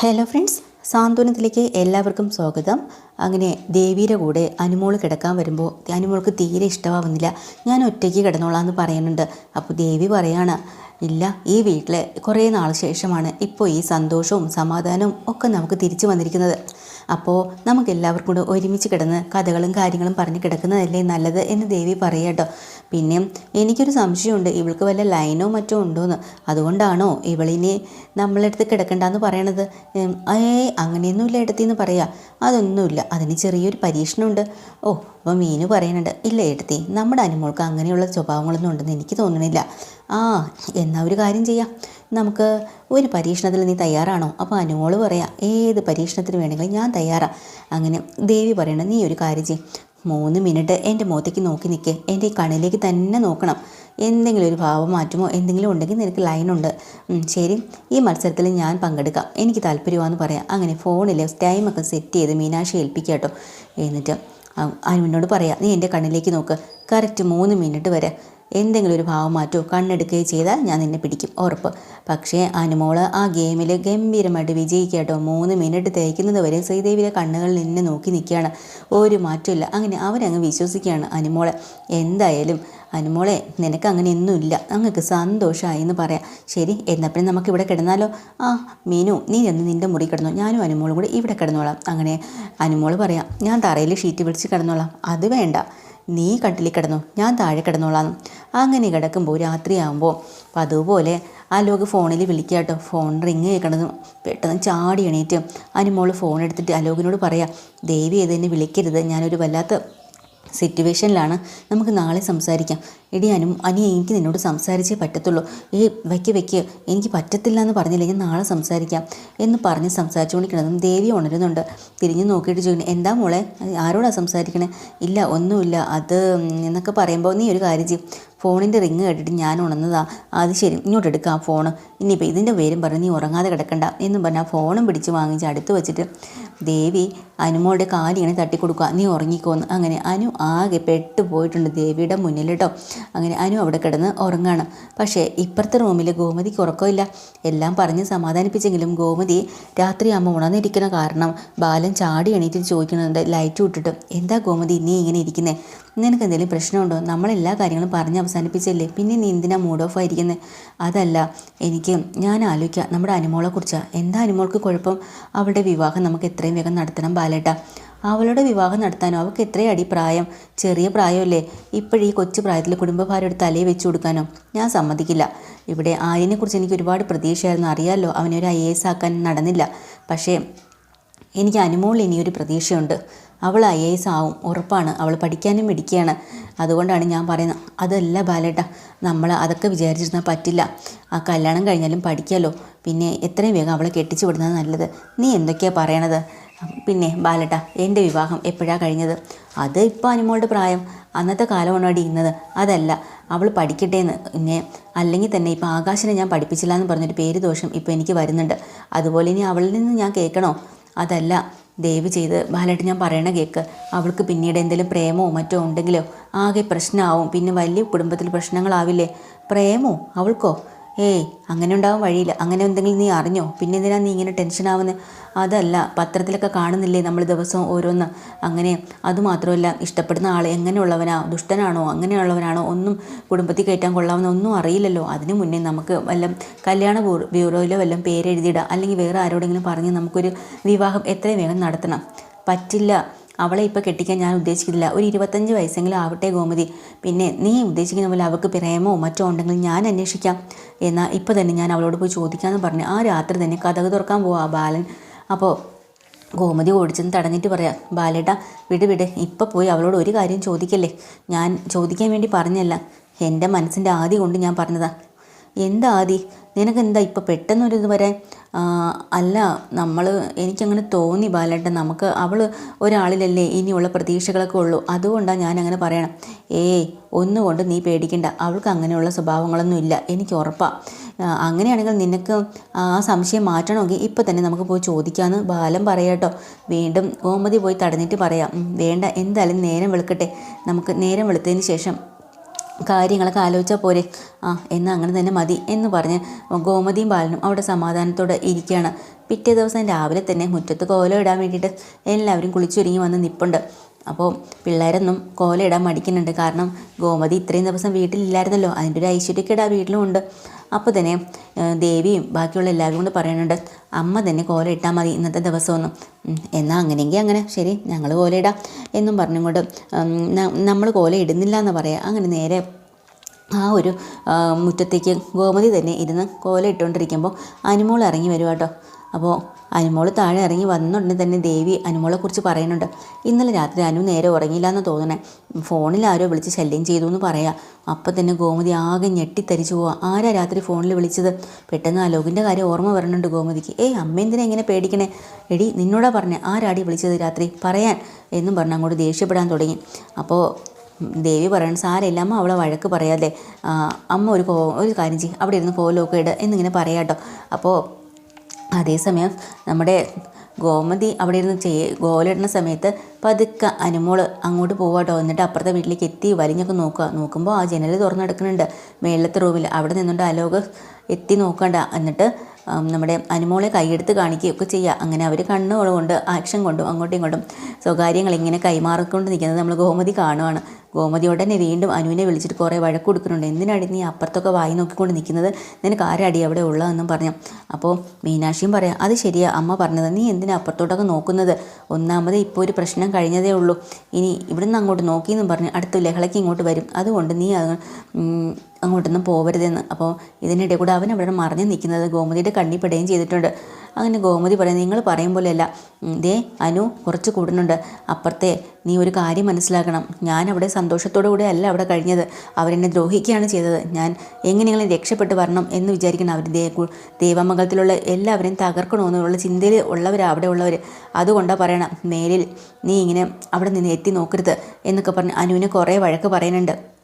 Hello friends സാന്ത്വനത്തിലേക്ക് എല്ലാവർക്കും സ്വാഗതം. അങ്ങനെ ദേവിയുടെ കൂടെ അനുമോൾ കിടക്കാൻ വരുമ്പോൾ അനുമോൾക്ക് തീരെ ഇഷ്ടമാവുന്നില്ല. ഞാൻ ഒറ്റയ്ക്ക് കിടന്നോളാം എന്ന് പറയുന്നുണ്ട്. അപ്പോൾ ദേവി പറയാണ് ഇല്ല ഈ വീട്ടിൽ കുറേ നാൾ ശേഷമാണ് ഇപ്പോൾ ഈ സന്തോഷവും സമാധാനവും ഒക്കെ നമുക്ക് തിരിച്ചു വന്നിരിക്കുന്നത്. അപ്പോൾ നമുക്ക് എല്ലാവർക്കും കൂടെ ഒരുമിച്ച് കിടന്ന് കഥകളും കാര്യങ്ങളും പറഞ്ഞ് കിടക്കുന്നതല്ലേ നല്ലത് എന്ന് ദേവി പറയട്ടോ പിന്നെ എനിക്കൊരു സംശയമുണ്ട്. ഇവൾക്ക് വല്ല ലൈനോ മറ്റോ ഉണ്ടോയെന്ന് അതുകൊണ്ടാണോ ഇവളിനെ നമ്മളെടുത്ത് കിടക്കണ്ടെന്ന് പറയണത്? ഏ അങ്ങനെയൊന്നുമില്ല എടുത്തിന്ന് പറയാ. അതൊന്നുമില്ല. അതിന് ചെറിയൊരു പരീക്ഷണമുണ്ട്. ഓ അപ്പോൾ മീനു പറയുന്നുണ്ട് ഇല്ല എടുത്തി. നമ്മുടെ അനുമോൾക്ക് അങ്ങനെയുള്ള സ്വഭാവങ്ങളൊന്നും ഉണ്ടെന്ന് എനിക്ക് തോന്നണില്ല. ആ എന്നാ ഒരു കാര്യം ചെയ്യാം. നമുക്ക് ഒരു പരീക്ഷണത്തിൽ നീ തയ്യാറാണോ? അപ്പോൾ അനുമോൾ പറയാം ഏത് പരീക്ഷണത്തിന് വേണമെങ്കിലും ഞാൻ തയ്യാറാണ് അങ്ങനെ ദേവി പറയണം നീ ഒരു കാര്യം ചെയ്യും. മൂന്ന് മിനിറ്റ് എന്റെ മുഖത്തേക്ക് നോക്കി നിൽക്കുക എന്റെ ഈ കണ്ണിലേക്ക് തന്നെ നോക്കണം. എന്തെങ്കിലും ഒരു ഭാവം മാറ്റുമോ? എന്തെങ്കിലും ഉണ്ടെങ്കിൽ നിനക്ക് ലൈനുണ്ട് ശരി. ഈ മത്സരത്തിൽ ഞാൻ പങ്കെടുക്കാം. എനിക്ക് താല്പര്യമാണെന്ന് പറയാം. അങ്ങനെ ഫോണിൽ ടൈമൊക്കെ സെറ്റ് ചെയ്ത് മീനാക്ഷി ഏൽപ്പിക്കുക കേട്ടോ എന്നിട്ട് അനുവിനോട് പറയാം നീ എന്റെ കണ്ണിലേക്ക് നോക്ക്. കറക്റ്റ് മൂന്ന് മിനിറ്റ് വരെ. എന്തെങ്കിലും ഒരു ഭാവം മാറ്റോ കണ്ണെടുക്കുകയോ ചെയ്താൽ ഞാൻ നിന്നെ പിടിക്കും. ഉറപ്പ്. പക്ഷേ അനുമോൾ ആ ഗെയിമിൽ ഗംഭീരമായിട്ട് വിജയിക്കാട്ടോ. കേട്ടോ മൂന്ന് മിനിറ്റ് തേക്കുന്നത് വരെ ശ്രീദേവിയുടെ കണ്ണുകളിൽ നിന്നെ നോക്കി നിൽക്കുകയാണ്. ഒരു മാറ്റമില്ല അങ്ങനെ അവരങ്ങ് വിശ്വസിക്കുകയാണ് അനുമോളെ. എന്തായാലും അനുമോളെ നിനക്ക് അങ്ങനെ ഒന്നുമില്ല. അങ്ങക്ക് സന്തോഷമായി എന്ന് പറയാം. ശരി എന്നാൽ പിന്നെ നമുക്ക് ഇവിടെ കിടന്നാലോ? ആ മീനു നീ എന്ന് നിന്റെ മുറി കിടന്നോ. ഞാനും അനുമോളും കൂടി ഇവിടെ കിടന്നോളാം. അങ്ങനെ അനുമോൾ പറയാം ഞാൻ തറയിൽ ഷീറ്റ് വിളിച്ച് കിടന്നോളാം. അത് വേണ്ട. നീ കട്ടിലിൽ കിടന്നു ഞാൻ താഴെ കിടന്നോളാം. അങ്ങനെ കിടക്കുമ്പോൾ രാത്രിയാകുമ്പോൾ അപ്പോൾ അതുപോലെ അലോക് ഫോണിൽ വിളിക്കുക കേട്ടോ. ഫോൺ റിങ് കേൾക്കണതും പെട്ടെന്ന് ചാടി എണീറ്റ്. മോൾ ഫോൺ എടുത്തിട്ട് അലോകിനോട് പറയാം ദേവി എന്നെ വിളിക്കരുത് ഞാനൊരു വല്ലാത്ത സിറ്റുവേഷനിലാണ് നമുക്ക് നാളെ സംസാരിക്കാം. എടി അനു എനിക്ക് നിന്നോട് സംസാരിച്ചേ പറ്റത്തുള്ളൂ. ഈ വയ്ക്ക് വയ്ക്ക് എനിക്ക് പറ്റത്തില്ല എന്ന് പറഞ്ഞില്ല ഞാൻ നാളെ സംസാരിക്കാം എന്ന് പറഞ്ഞ് സംസാരിച്ചുകൊണ്ടിരിക്കണതും ദേവി ഉണരുന്നുണ്ട്. തിരിഞ്ഞു നോക്കിയിട്ട് ചോദിക്കുന്നു എന്താ മോളെ? ആരോടാ സംസാരിക്കണേ? ഇല്ല ഒന്നുമില്ല. അത് എന്നൊക്കെ പറയുമ്പോൾ നീ ഒരു കാര്യം ചെയ്യും. ഫോണിന്റെ റിങ് കേട്ടിട്ട് ഞാൻ ഉണർന്നതാ. അത് ശരി ഇങ്ങോട്ട് എടുക്കാം ഫോണ്. ഇനിയിപ്പോൾ ഇതിന്റെ പേരും പറഞ്ഞ് നീ ഉറങ്ങാതെ കിടക്കണ്ട. എന്നും പറഞ്ഞാൽ ഫോണും പിടിച്ച് വാങ്ങിച്ച് അടുത്ത് വെച്ചിട്ട് ദേവി അനുമോളുടെ കാലിങ്ങനെ തട്ടിക്കൊടുക്കുക. നീ ഉറങ്ങിക്കോന്ന് അങ്ങനെ അനു ആകെ പെട്ട് പോയിട്ടുണ്ട് ദേവിയുടെ മുന്നിൽ കേട്ടോ അങ്ങനെ അനു അവിടെ കിടന്ന് ഉറങ്ങാണ്. പക്ഷേ ഇപ്പുറത്തെ റൂമിൽ ഗോമതിക്ക് ഉറക്കമില്ല. എല്ലാം പറഞ്ഞ് സമാധാനിപ്പിച്ചെങ്കിലും ഗോമതി രാത്രിയാകുമ്പോൾ ഉണർന്നിരിക്കുന്ന കാരണം ബാലൻ ചാടി എണീറ്റ് ചോദിക്കുന്നുണ്ട് ലൈറ്റ് വിട്ടിട്ട് എന്താ ഗോമതി നീ ഇങ്ങനെ ഇരിക്കുന്നേ? നിനക്ക് എന്തെങ്കിലും പ്രശ്നമുണ്ടോ? നമ്മളെല്ലാ കാര്യങ്ങളും പറഞ്ഞ് അവസാനിപ്പിച്ചല്ലേ? പിന്നെ നീ എന്തിനാ മൂഡ് ഓഫ് ആയിരിക്കുന്നത് അതല്ല എനിക്ക് ഞാൻ ആലോചിക്കുക നമ്മുടെ അനുമോളെക്കുറിച്ചാണ് എന്താ അനുമോൾക്ക് കുഴപ്പം? അവളുടെ വിവാഹം നമുക്ക് എത്രയും വേഗം നടത്തണം ബാലേട്ട. അവളുടെ വിവാഹം നടത്താനോ? അവൾക്ക് എത്രയടി പ്രായം ചെറിയ പ്രായമല്ലേ? ഇപ്പോഴീ കൊച്ചു പ്രായത്തിൽ കുടുംബഭാരയുടെ തലയിൽ വെച്ചു കൊടുക്കാനോ? ഞാൻ സമ്മതിക്കില്ല. ഇവിടെ ആര്യനെക്കുറിച്ച് എനിക്ക് ഒരുപാട് പ്രതീക്ഷയായിരുന്നു. അറിയാമല്ലോ അവനെ ഒരു ഐ എസ് ആക്കാൻ നടന്നില്ല. പക്ഷേ എനിക്ക് അനുമോളിൽ ഇനിയൊരു പ്രതീക്ഷയുണ്ട്. അവൾ ഐ എ എസ് ആവും ഉറപ്പാണ്. അവൾ പഠിക്കാനും മിടിക്കുകയാണ് അതുകൊണ്ടാണ് ഞാൻ പറയുന്നത് അതല്ല ബാലേട്ട നമ്മൾ അതൊക്കെ വിചാരിച്ചിരുന്നാൽ പറ്റില്ല. ആ കല്യാണം കഴിഞ്ഞാലും പഠിക്കാമല്ലോ പിന്നെ എത്രയും വേഗം അവളെ കെട്ടിച്ചു വിടുന്നത് നല്ലത്. നീ എന്തൊക്കെയാണ് പറയണത്? പിന്നെ ബാലേട്ട എന്റെ വിവാഹം എപ്പോഴാണ് കഴിഞ്ഞത്? അത് ഇപ്പോൾ അനുമോളുടെ പ്രായം. അന്നത്തെ കാലമാണ് അവിടെ ഇന്നത്. അതല്ല അവൾ പഠിക്കട്ടെ എന്ന് പിന്നെ അല്ലെങ്കിൽ തന്നെ ഇപ്പോൾ ആകാശനെ ഞാൻ പഠിപ്പിച്ചില്ല എന്ന് പറഞ്ഞൊരു പേര് ദോഷം ഇപ്പോൾ എനിക്ക് വരുന്നുണ്ട്. അതുപോലെ ഇനി അവളിൽ നിന്ന് ഞാൻ കേൾക്കണോ? അതല്ല ദയവ് ചെയ്ത് ബാലേട്ട് ഞാൻ പറയണ കേക്ക്. അവൾക്ക് പിന്നീട് എന്തെങ്കിലും പ്രേമോ മറ്റോ ഉണ്ടെങ്കിലോ ആകെ പ്രശ്നമാവും. പിന്നെ വലിയ കുടുംബത്തിൽ പ്രശ്നങ്ങളാവില്ലേ? പ്രേമോ? അവൾക്കോ? ഏയ് അങ്ങനെ ഉണ്ടാവാൻ വഴിയില്ല. അങ്ങനെ എന്തെങ്കിലും നീ അറിഞ്ഞോ? പിന്നെ എന്തിനാ നീ ഇങ്ങനെ ടെൻഷൻ ആവുന്നത് അതല്ല പത്രത്തിലൊക്കെ കാണുന്നില്ലേ നമ്മൾ ദിവസവും ഓരോന്ന്? അങ്ങനെ അതുമാത്രമല്ല ഇഷ്ടപ്പെടുന്ന ആൾ എങ്ങനെയുള്ളവനാ? ദുഷ്ടനാണോ? അങ്ങനെയുള്ളവനാണോ? ഒന്നും കുടുംബത്തിൽ കയറ്റാൻ കൊള്ളാവുന്ന ഒന്നും അറിയില്ലല്ലോ. അതിനു മുന്നേ നമുക്ക് വല്ല കല്യാണ ബ്യൂറോ- ബ്യൂറോയിലോ വല്ലതും പേരെഴുതിയിടുക അല്ലെങ്കിൽ വേറെ ആരോടെങ്കിലും പറഞ്ഞ് നമുക്കൊരു വിവാഹം എത്രയും വേഗം നടത്തണം. പറ്റില്ല. അവളെ ഇപ്പോൾ കെട്ടിക്കാൻ ഞാൻ ഉദ്ദേശിക്കുന്നില്ല. ഒരു ഇരുപത്തഞ്ച് വയസ്സെങ്കിലും ആവട്ടെ ഗോമതി. പിന്നെ നീ ഉദ്ദേശിക്കുന്ന പോലെ അവൾക്ക് പ്രേമോ മറ്റോ ഉണ്ടെങ്കിൽ ഞാൻ അന്വേഷിക്കാം. എന്നാൽ ഇപ്പോൾ തന്നെ ഞാൻ അവളോട് പോയി ചോദിക്കാമെന്ന് പറഞ്ഞു ആ രാത്രി തന്നെ കഥക് തുറക്കാൻ പോവാ ബാലൻ. അപ്പോൾ ഗോമതി ഓടിച്ചെന്ന് തടഞ്ഞിട്ട് പറയാം ബാലേട്ട വിട് വിട്. ഇപ്പോൾ പോയി അവളോട് ഒരു കാര്യം ചോദിക്കല്ലേ? ഞാൻ ചോദിക്കാൻ വേണ്ടി പറഞ്ഞല്ല. എന്റെ മനസ്സിന്റെ ആദ്യ കൊണ്ട് ഞാൻ പറഞ്ഞതാ. എന്താ ആദി? നിനക്കെന്താ ഇപ്പം പെട്ടെന്നൊരിത് വരാൻ? അല്ല നമ്മൾ എനിക്കങ്ങനെ തോന്നി ബാലേട്ടൻ. നമുക്ക് അവൾ ഒരാളിലല്ലേ ഇനിയുള്ള പ്രതീക്ഷകളൊക്കെ ഉള്ളൂ. അതുകൊണ്ടാണ് ഞാൻ അങ്ങനെ പറയണം. ഏയ് ഒന്നുകൊണ്ട് നീ പേടിക്കണ്ട. അവൾക്ക് അങ്ങനെയുള്ള സ്വഭാവങ്ങളൊന്നും ഇല്ല. എനിക്ക് ഉറപ്പാണ് അങ്ങനെയാണെങ്കിൽ നിനക്ക് ആ സംശയം മാറ്റണമെങ്കിൽ ഇപ്പം തന്നെ നമുക്ക് പോയി ചോദിക്കാമെന്ന് ബാലം പറയാട്ടോ വീണ്ടും ഗോമതി പോയി തടഞ്ഞിട്ട് പറയാം. വേണ്ട. എന്തായാലും നേരം വെളുക്കട്ടെ. നമുക്ക് നേരം വെളുത്തതിന് ശേഷം കാര്യങ്ങളൊക്കെ ആലോചിച്ചാൽ പോരെ. ആ എന്നാൽ അങ്ങനെ തന്നെ മതി എന്ന് പറഞ്ഞ് ഗോമതിയും ബാലനും അവിടെ സമാധാനത്തോടെ ഇരിക്കുകയാണ്. പിറ്റേ ദിവസം രാവിലെ തന്നെ മുറ്റത്ത് കോലം ഇടാൻ വേണ്ടിയിട്ട് എല്ലാവരും കുളിച്ചൊരുങ്ങി വന്ന് നിൽപ്പുണ്ട് അപ്പോൾ പിള്ളേരൊന്നും കോല ഇടാൻ മടിക്കുന്നുണ്ട്. കാരണം ഗോമതി ഇത്രയും ദിവസം വീട്ടിലില്ലായിരുന്നല്ലോ. അതിന്റെ ഒരു ഐശ്വര്യക്കേട് വീട്ടിലും ഉണ്ട്. അപ്പോൾ തന്നെ ദേവിയും ബാക്കിയുള്ള എല്ലാവരും കൊണ്ട് പറയുന്നുണ്ട് അമ്മ തന്നെ കോല ഇട്ടാൽ മതി ഇന്നത്തെ ദിവസമൊന്നും. എന്നാൽ അങ്ങനെയെങ്കിൽ അങ്ങനെ ശരി ഞങ്ങൾ കോല ഇടാം എന്നും പറഞ്ഞുകൊണ്ട് നമ്മൾ കോല ഇടുന്നില്ല എന്ന് പറയാം. അങ്ങനെ നേരെ ആ ഒരു മുറ്റത്തേക്ക് ഗോമതി തന്നെ ഇരുന്ന് കോല ഇട്ടുകൊണ്ടിരിക്കുമ്പോൾ അനുമോൾ ഇറങ്ങി വരും കേട്ടോ അപ്പോൾ അനുമോൾ താഴെ ഇറങ്ങി വന്നുടനെ തന്നെ ദേവി അനുമോളെക്കുറിച്ച് പറയുന്നുണ്ട്. ഇന്നലെ രാത്രി അനു നേരെ ഉറങ്ങിയില്ല എന്ന് തോന്നണേ. ഫോണിൽ ആരോ വിളിച്ച് ശല്യം ചെയ്തു എന്ന് പറയാം. അപ്പം തന്നെ ഗോമതി ആകെ ഞെട്ടിത്തരിച്ചു പോവാ. ആരാ രാത്രി ഫോണിൽ വിളിച്ചത്? പെട്ടെന്ന് അലോകിന്റെ കാര്യം ഓർമ്മ വരണുണ്ട് ഗോമതിക്ക്. ഏയ് അമ്മ എന്തിനാ ഇങ്ങനെ പേടിക്കണേ? എടി നിന്നോടാ പറഞ്ഞേ ആരാടി വിളിച്ചത് രാത്രി? പറയാൻ എന്നും പറഞ്ഞ് അങ്ങോട്ട് ദേഷ്യപ്പെടാൻ തുടങ്ങി. അപ്പോൾ ദേവി പറയണം സാരമില്ല അമ്മ അവളെ വഴക്ക് പറയാതെ. അമ്മ ഒരു ഒരു കാര്യം ചെയ്യും. അവിടെ ഇരുന്ന് കോലൊക്കെ ഇട് എന്നിങ്ങനെ പറയാട്ടോ അപ്പോൾ അതേസമയം നമ്മുടെ ഗോമതി അവിടെ ഇരുന്ന് ചെയ്യ ഗോലിടുന്ന സമയത്ത് പതുക്കെ അനുമോൾ അങ്ങോട്ട് പോവാട്ടോ. എന്നിട്ട് അപ്പുറത്തെ വീട്ടിലേക്ക് എത്തി വലിഞ്ഞൊക്കെ നോക്കുക. നോക്കുമ്പോൾ ആ ജനൽ തുറന്നെടുക്കുന്നുണ്ട്. മേളത്തെ റൂമിൽ അവിടെ നിന്നുകൊണ്ട് അലോക് എത്തി നോക്കണ്ട. എന്നിട്ട് നമ്മുടെ അനുമോളെ കൈയെടുത്ത് കാണിക്കുകയൊക്കെ ചെയ്യുക അങ്ങനെ അവർ കണ്ണുകൾ കൊണ്ട് ആക്ഷൻ കൊണ്ടും അങ്ങോട്ടും ഇങ്ങോട്ടും സ്വകാര്യങ്ങൾ ഇങ്ങനെ കൈമാറിക്കൊണ്ട് നിൽക്കുന്നത് നമ്മൾ ഗോമതി കാണുവാണ്. ഗോമതി ഉടനെ വീണ്ടും അനുവിനെ വിളിച്ചിട്ട് കുറേ വഴക്ക് കൊടുക്കുന്നുണ്ട്. എന്തിനാടി നീ അപ്പുറത്തൊക്കെ വായി നോക്കിക്കൊണ്ട് നിൽക്കുന്നത്? നിനക്ക് ആരടി അവിടെ ഉള്ളതെന്നും പറഞ്ഞു. അപ്പോൾ മീനാക്ഷിയും പറയാം അത് ശരിയാ അമ്മ പറഞ്ഞത്. നീ എന്തിനാ അപ്പുറത്തോട്ടൊക്കെ നോക്കുന്നത്? ഒന്നാമത് ഇപ്പോൾ ഒരു പ്രശ്നം കഴിഞ്ഞതേ ഉള്ളൂ. ഇനി ഇവിടുന്ന് അങ്ങോട്ട് നോക്കിയെന്നും പറഞ്ഞു അടുത്ത ലഹളയ്ക്ക് ഇങ്ങോട്ട് വരും. അതുകൊണ്ട് നീ അത് അങ്ങോട്ടൊന്നും പോവരുതെന്ന്. അപ്പോൾ ഇതിനിടെ കൂടെ അവൻ അവിടെ മറിഞ്ഞ് നിൽക്കുന്നത് ഗോമതിയുടെ കണ്ണിപ്പെടുകയും ചെയ്തിട്ടുണ്ട്. അങ്ങനെ ഗോമതി പറയാം നിങ്ങൾ പറയും പോലെയല്ല. ദേ അനു കുറച്ച് കൂടുന്നുണ്ട്. അപ്പുറത്തെ നീ ഒരു കാര്യം മനസ്സിലാക്കണം. ഞാൻ അവിടെ സന്തോഷത്തോടു കൂടെ അല്ല അവിടെ കഴിഞ്ഞത്. അവരെന്നെ ദ്രോഹിക്കുകയാണ് ചെയ്തത്. ഞാൻ എങ്ങനെയെങ്കിലും രക്ഷപ്പെട്ട് വരണം എന്ന് വിചാരിക്കണം. അവർ ദേ ദേവമംഗലത്തിലുള്ള എല്ലാവരെയും തകർക്കണമെന്നുള്ള ചിന്തയിൽ ഉള്ളവരാണ് അവിടെ ഉള്ളവർ അതുകൊണ്ടാണ് പറയണം മേലിൽ നീ ഇങ്ങനെ അവിടെ നിന്ന് എത്തി നോക്കരുത് എന്നൊക്കെ പറഞ്ഞ് അനുവിനെ കുറേ വഴക്ക് പറയുന്നുണ്ട്.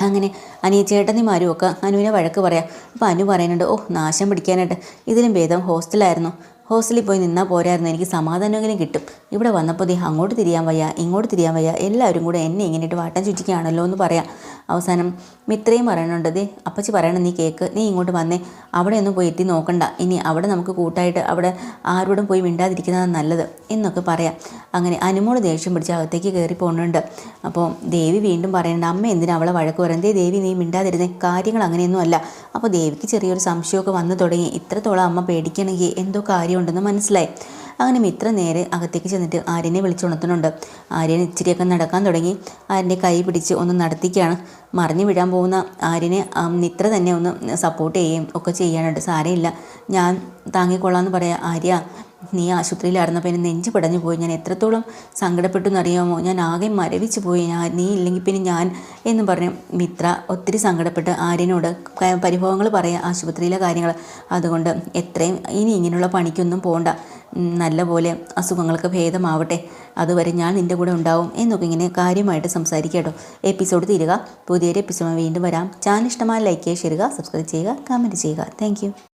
അങ്ങനെ അനിയച്ചേട്ടനിമാരും ഒക്കെ അനുവിനെ വഴക്ക് പറയാം. അപ്പോൾ അനു പറയുന്നുണ്ട് ഓ നാശം പിടിക്കാനായിട്ട്. ഇതിലും ഭേദം ഹോസ്റ്റലായിരുന്നു ഹോസ്റ്റലിൽ പോയി നിന്നാൽ പോരായിരുന്നു. എനിക്ക് സമാധാനമെങ്കിലും കിട്ടും. ഇവിടെ വന്നപ്പോൾ ദേ അങ്ങോട്ട് തിരിയാൻ വയ്യ ഇങ്ങോട്ട് തിരിയാൻ വയ്യ എല്ലാവരും കൂടെ എന്നെ ഇങ്ങനെയിട്ട് വാട്ടം ചുറ്റിക്കുകയാണല്ലോ എന്ന് പറയാം. അവസാനം മിത്രയും പറയണുണ്ട് ദേ അപ്പച്ചി പറയണം നീ കേക്ക് നീ ഇങ്ങോട്ട് വന്നേ അവിടെ ഒന്നും പോയി എത്തി നോക്കണ്ട. ഇനി അവിടെ നമുക്ക് കൂട്ടായിട്ട് അവിടെ ആരോടും പോയി മിണ്ടാതിരിക്കുന്നതാണ് നല്ലത് എന്നൊക്കെ പറയാം. അങ്ങനെ അനുമോൾ ദേഷ്യം പിടിച്ച് അകത്തേക്ക് കയറി പോകുന്നുണ്ട്. അപ്പോൾ ദേവി വീണ്ടും പറയുന്നുണ്ട് അമ്മ എന്തിനാ അവളെ വഴക്ക് പറയുന്നത്? ദേവി നീ മിണ്ടാതിരുന്നേ കാര്യങ്ങൾ അങ്ങനെയൊന്നും അല്ല. അപ്പോൾ ദേവിക്ക് ചെറിയൊരു സംശയമൊക്കെ വന്നു തുടങ്ങി. ഇത്രത്തോളം അമ്മ പേടിക്കണമെങ്കിൽ എന്തോ കാര്യമുണ്ടെന്ന് മനസ്സിലായി. അങ്ങനെ മിത്ര നേരെ അകത്തേക്ക് ചെന്നിട്ട് ആര്യനെ വിളിച്ചുണർത്തുന്നുണ്ട്. ആര്യൻ ഇച്ചിരിയൊക്കെ നടക്കാൻ തുടങ്ങി. ആര്യന്റെ കൈ പിടിച്ച് ഒന്ന് നടത്തിക്കുകയാണ് മറിഞ്ഞു വിടാൻ പോകുന്ന ആര്യനെ മിത്ര തന്നെ ഒന്ന് സപ്പോർട്ട് ചെയ്യുകയും ഒക്കെ ചെയ്യാനുണ്ട്. സാരമില്ല. ഞാൻ താങ്ങിക്കൊള്ളാമെന്ന് പറയാം ആര്യ. നീ ആശുപത്രിയിലായിരുന്നപ്പോൾ എന്നെ നെഞ്ച് പടഞ്ഞു പോയി. ഞാൻ എത്രത്തോളം സങ്കടപ്പെട്ടു എന്നറിയാമോ? ഞാൻ ആകെ മരവിച്ചു പോയി. ഞാൻ നീ ഇല്ലെങ്കിൽ പിന്നെ ഞാൻ എന്ന് പറഞ്ഞു മിത്ര ഒത്തിരി സങ്കടപ്പെട്ട് ആര്യനോട് പരിഭവങ്ങൾ പറയാം ആശുപത്രിയിലെ കാര്യങ്ങൾ. അതുകൊണ്ട് എത്രയും ഇനി ഇങ്ങനെയുള്ള പണിക്കൊന്നും പോകണ്ട നല്ലപോലെ അസുഖങ്ങൾക്ക് ഭേദമാവട്ടെ. അതുവരെ ഞാൻ നിന്റെ കൂടെ ഉണ്ടാവും എന്നൊക്കെ ഇങ്ങനെ കാര്യമായിട്ട് സംസാരിക്കട്ടോ എപ്പിസോഡ് തീരുക. പുതിയൊരു എപ്പിസോഡ് വീണ്ടും വരാം. ചാനൽ ഇഷ്ടമായ ലൈക്ക് ചെയ്യുക സബ്സ്ക്രൈബ് ചെയ്യുക കമന്റ് ചെയ്യുക. താങ്ക്